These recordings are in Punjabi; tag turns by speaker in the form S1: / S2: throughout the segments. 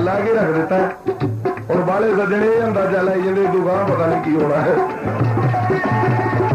S1: ਨਾਲ ਲਾ ਕੇ ਰੱਖ ਦਿੱਤਾ ਹੁਣ ਬਾਲੇ ਸੱਜਣੇ ਇਹ ਅੰਦਾਜ਼ਾ ਲਾਈ ਜਾਂਦੇ ਦੁਕਾਨ ਪਤਾ ਨਹੀਂ ਕੀ ਹੋਣਾ ਹੈ।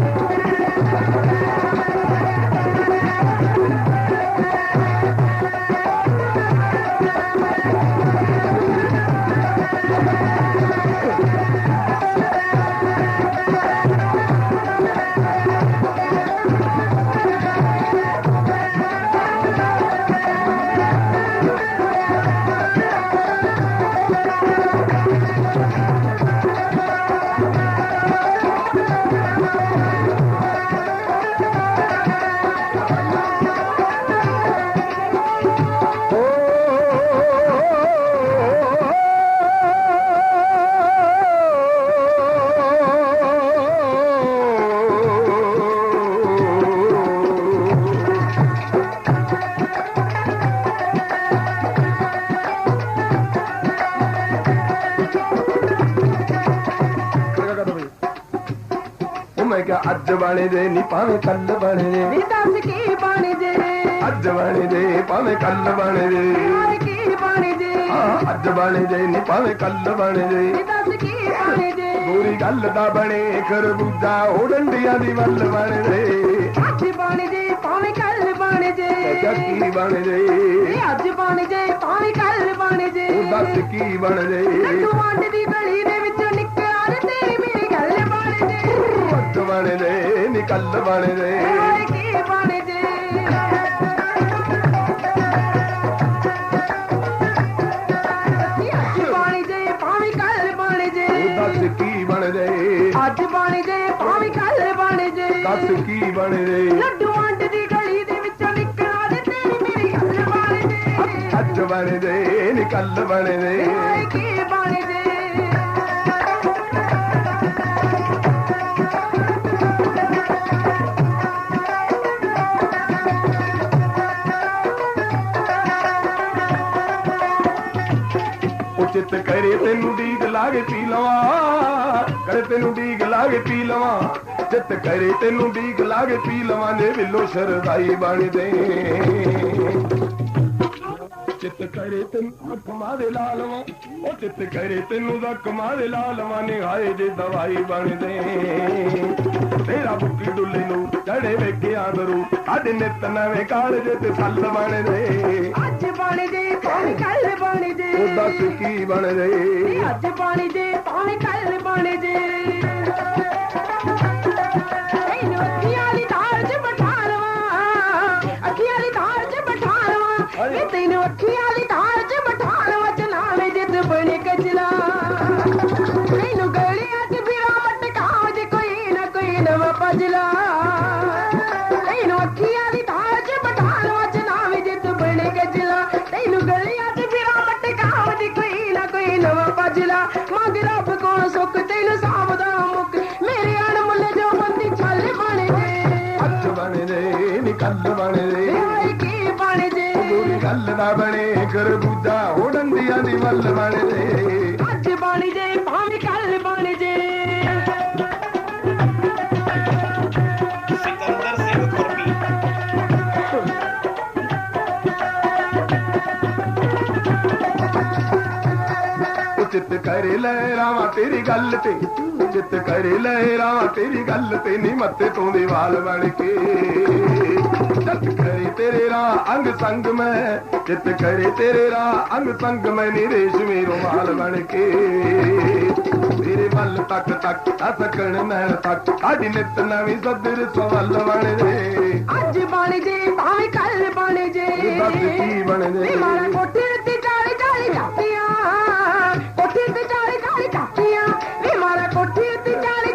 S1: ਮੈਂ ਕਿਹਾ ਅੱਜ ਬਣੇ ਦੇ ਨਹੀਂ ਭਾਵੇਂ ਕੱਲ ਬਣੇ ਦੇ।
S2: ਨੀ ਦੱਸ ਕੀ ਬਣ ਜੇ।
S1: ਅੱਜ ਬਣੇ ਦੇ ਭਾਵੇਂ ਕੱਲ ਬਣੇ ਦੇ।
S2: ਯਾਰ ਕੀ ਬਣ ਜੇ।
S1: ਹਾਂ ਅੱਜ ਬਣੇ ਦੇ ਨਹੀਂ ਭਾਵੇਂ ਕੱਲ ਬਣੇ ਦੇ।
S2: ਨੀ ਦੱਸ ਕੀ ਬਣ ਜੇ।
S1: ਪੂਰੀ ਗੱਲ ਦਾ ਬਣੇ ਖਰਬੂਜਾ ਉਹ ਡੰਡੀਆਂ ਦੀ ਵੱਲ ਬਣੇ ਦੇ
S2: ਅੱਜ ਬਣ ਜੇ ਭਾਵੇਂ ਕੱਲ ਬਣ
S1: ਕਿਹਾ ਕੀ ਬਣੇ ਦੇ
S2: ਅੱਜ ਬਣ ਜੇ ਭਾਵੇਂ ਕੱਲ ਬਣ ਜੇ।
S1: ਉਹ ਦੱਸ ਕੀ ਬਣ ਦੇ
S2: ਵੰਡ ਦੀ ਗਲੀ ਦੇ ਵਿੱਚੋਂ
S1: ਅੱਜ ਬਣੇ ਦੇ ਨਹੀਂ ਕੱਲ ਬਣੇ ਦੇ
S2: ਯਾਰ ਕੀ ਬਣ ਜੇ ਨੀ। ਅੱਜ ਬਣ ਜੇ ਭਾਵੇਂ ਕੱਲ ਬਣ ਜੇ।
S1: ਉਹ ਦੱਸ ਕੀ ਬਣ ਦੇ
S2: ਅੱਜ ਬਣ ਜੇ ਭਾਵੇਂ ਕੱਲ ਬਣ ਜੇ।
S1: ਦੱਸ ਕੀ ਬਣ ਦੇ
S2: ਲੱਡੂ ਵੰਡ ਦੀ ਗਲੀ ਦੇ ਵਿੱਚੋਂ ਨਿਕਲਿਆ ਰੇ ਤੇਰੀ ਮੇਰੀ ਗੱਲ ਬਣ ਜੇ।
S1: ਅੱਜ ਬਣੇ ਦੇ ਨਹੀਂ ਕੱਲ ਬਣੇ ਦੇ
S2: ਹਾਏ ਕੀ ਬਣ
S1: ਚਿੱਤ ਕਰੇ ਤੈਨੂੰ ਡੀਗ ਲਾ ਕੇ ਪੀ ਲਵਾਂ। ਕਰੇ ਤੈਨੂੰ ਡੀਗ ਲਾ ਕੇ ਪੀ ਲਵਾਂ। ਚਿੱਤ ਕਰੇ ਤੈਨੂੰ ਡੀਗ ਲਾ ਕੇ ਪੀ ਲਵਾਂ। ਨੇ ਵਿਲੋ ਸ਼ਰਦਾਈ ਬਣ ਦੇ ਚਿੱਤ ਕਰੇ ਤੈਨੂੰ ਕਮਾ ਦੇ ਲਾ ਲਵਾਂ ਉਹ ਚਿੱਤ ਕਰੇ ਤੈਨੂੰ ਦਾ ਕਮਾ ਦੇ ਲਾ ਲਵਾਂ ਨੇ ਹਾਏ ਜੇ ਦਵਾਈ ਬਣ ਦੇ ਤੇਰਾ ਬੁੱਕੀ ਡੁੱਲੇ ਨੂੰ ਚੜੇ ਵੇਖਿਆ ਦਰੂ ਅੱਜ ਨਿਤ ਨਵੇਂ ਕਾਲਜ ਤੇ ਸੱਲ ਬਣ ਦੇ
S2: ਅੱਜ ਬਣ ਜੇ ਭਾਵੇਂ ਕੱਲ ਬਣ ਜੇ
S1: ਉਹ ਦੱਸ ਕੀ ਬਣ ਦੇ
S2: ਨੀ ਅੱਜ ਬਣ ਜੇ ਭਾਵੇਂ ਕੱਲ ਬਣ ਨਾ ਬਣੇ
S1: ਖਰਬੂਜਾ ਉਹ ਡੰਡੀਆਂ ਦੀ ਵੱਲ ਬਣ ਦੇ
S2: ਅੱਜ ਬਣ ਜੇ ਭਾਵੇਂ ਕੱਲ ਬਣ ਜੇ।
S3: ਸਿਕੰਦਰ ਸਿੰਘ
S1: ਉਹ ਚਿੱਤ ਕਰੇ ਲੈ ਰਾਵਾਂ ਤੇਰੀ ਗੱਲ ਤੇ ਚਿੱਤ ਕਰੇ ਲੈ ਰਾਵਾਂ ਤੇਰੀ ਗੱਲ ਤੇ ਨੀ ਮੱਥੇ ਤੋਂ ਦੇ ਵਾਲ ਬਣ ਕੇ। ਚਿੱਤ ਕਰੇ ਤੇਰੇ ਰਾਹ ਅੰਗ ਸੰਗ ਮੈਂ ਤੇਰੇ ਰਾਹ ਅੰਗ ਸੰਗ ਮੈਂ ਨੀ ਰੇਸ਼ਮੀ ਰੁਮਾਲ ਬਣ ਕੇ। ਤੇਰੇ ਵੱਲ ਤੱਕ ਤੱਕ ਆ ਸਕਣ ਮੈਂ ਤੱਕ ਅੱਜ ਨਿਤ ਨਵੀਂ ਸਦਰ ਸਵਾਲ ਬਣ ਦੇ
S2: ਅੱਜ ਬਣ ਜੇ ਭਾਵੇਂ ਕੱਲ ਬਣ ਜੇ।
S1: ਦੱਸ ਕੀ ਬਣ ਜੇ?
S2: ਵੇ ਮਾਰਾ ਕੋਠੇ ਤੇ ਚਾਲੀ ਚਾਲੀ ਚਾਪੀਆਂ ਕੋਠੇ ਤੇ ਚਾਲੀ ਚਾਲੀ ਚਾਪੀਆਂ ਵੇ ਮਾਰਾ ਕੋਠੇ ਤੇ ਚਾਲੀ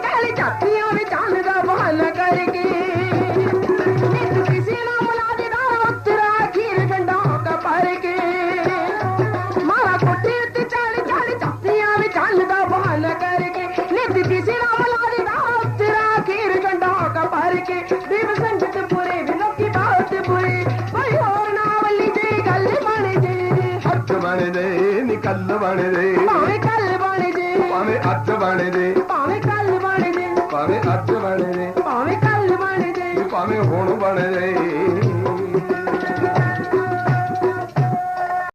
S1: ਹੱਥ ਬਣ ਦੇ ਨੀ ਕੱਲ ਬਣ ਦੇ
S2: ਭਾਵੇਂ ਕੱਲ ਬਣ ਜੇ।
S1: ਭਾਵੇਂ ਅੱਜ ਬਣ ਦੇ
S2: ਭਾਵੇਂ ਕੱਲ ਬਣ ਜੇ।
S1: ਭਾਵੇਂ ਅੱਜ ਬਣ ਦੇ
S2: ਭਾਵੇਂ ਕੱਲ ਬਣ ਜੇ।
S1: ਭਾਵੇਂ ਹੁਣ ਬਣ ਦੇ